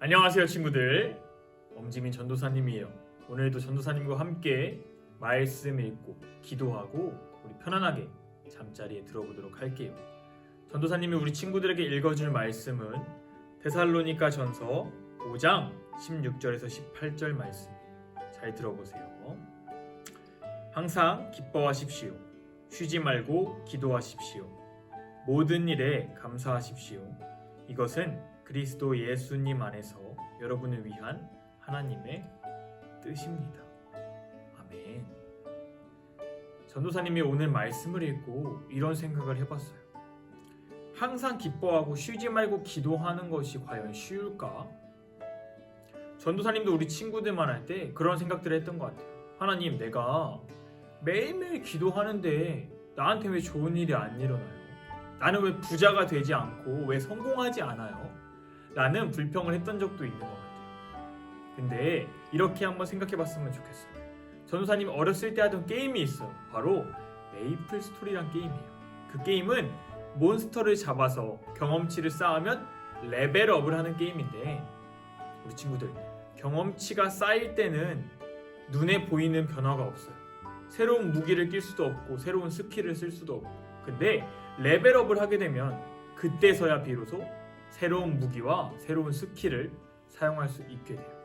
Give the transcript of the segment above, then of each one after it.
안녕하세요 친구들. 엄지민 전도사님이에요. 오늘도 전도사님과 함께 말씀 읽고 기도하고 우리 편안하게 잠자리에 들어보도록 할게요. 전도사님이 우리 친구들에게 읽어줄 말씀은 데살로니가 전서 5장 16절에서 18절 말씀. 잘 들어보세요. 항상 기뻐하십시오. 쉬지 말고 기도하십시오. 모든 일에 감사하십시오. 이것은 그리스도 예수님 안에서 여러분을 위한 하나님의 뜻입니다. 아멘. 전도사님이 오늘 말씀을 읽고 이런 생각을 해봤어요. 항상 기뻐하고 쉬지 말고 기도하는 것이 과연 쉬울까? 전도사님도 우리 친구들만 할 때 그런 생각들을 했던 것 같아요. 하나님, 내가 매일매일 기도하는데 나한테 왜 좋은 일이 안 일어나요? 나는 왜 부자가 되지 않고 왜 성공하지 않아요? 라는 불평을 했던 적도 있는 것 같아요. 근데 이렇게 한번 생각해 봤으면 좋겠어요. 전도사님 어렸을 때 하던 게임이 있어요. 바로 메이플 스토리란 게임이에요. 그 게임은 몬스터를 잡아서 경험치를 쌓으면 레벨업을 하는 게임인데 우리 친구들 경험치가 쌓일 때는 눈에 보이는 변화가 없어요. 새로운 무기를 낄 수도 없고 새로운 스킬을 쓸 수도 없고 근데 레벨업을 하게 되면 그때서야 비로소 새로운 무기와 새로운 스킬을 사용할 수 있게 돼요.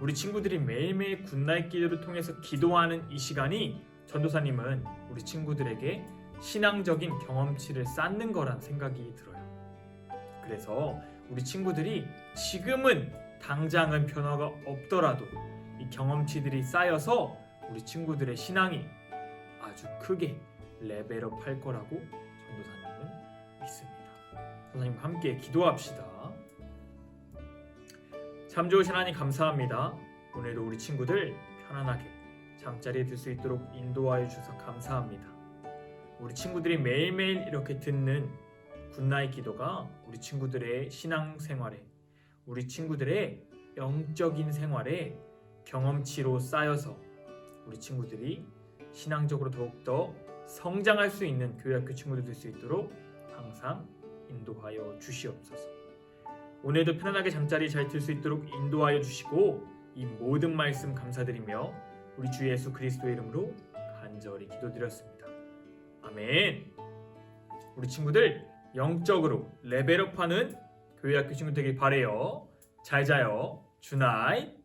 우리 친구들이 매일매일 굿나잇 기도를 통해서 기도하는 이 시간이 전도사님은 우리 친구들에게 신앙적인 경험치를 쌓는 거란 생각이 들어요. 그래서 우리 친구들이 지금은 당장은 변화가 없더라도 이 경험치들이 쌓여서 우리 친구들의 신앙이 아주 크게 레벨업 할 거라고 전도사님은 믿습니다. 선생님과 함께 기도합시다. 참 좋으신 하나님 감사합니다. 오늘도 우리 친구들 편안하게 잠자리에 들 수 있도록 인도하여 주셔서 감사합니다. 우리 친구들이 매일매일 이렇게 듣는 굿나잇 기도가 우리 친구들의 신앙 생활에 우리 친구들의 영적인 생활에 경험치로 쌓여서 우리 친구들이 신앙적으로 더욱더 성장할 수 있는 교회 학교 친구들 될 수 있도록 항상 인도하여 주시옵소서. 오늘도 편안하게 잠자리 잘 들 수 있도록 인도하여 주시고 이 모든 말씀 감사드리며 우리 주 예수 그리스도의 이름으로 간절히 기도드렸습니다. 아멘. 우리 친구들 영적으로 레벨업하는 교회 학교 친구 되길 바래요. 잘 자요. 주나잇.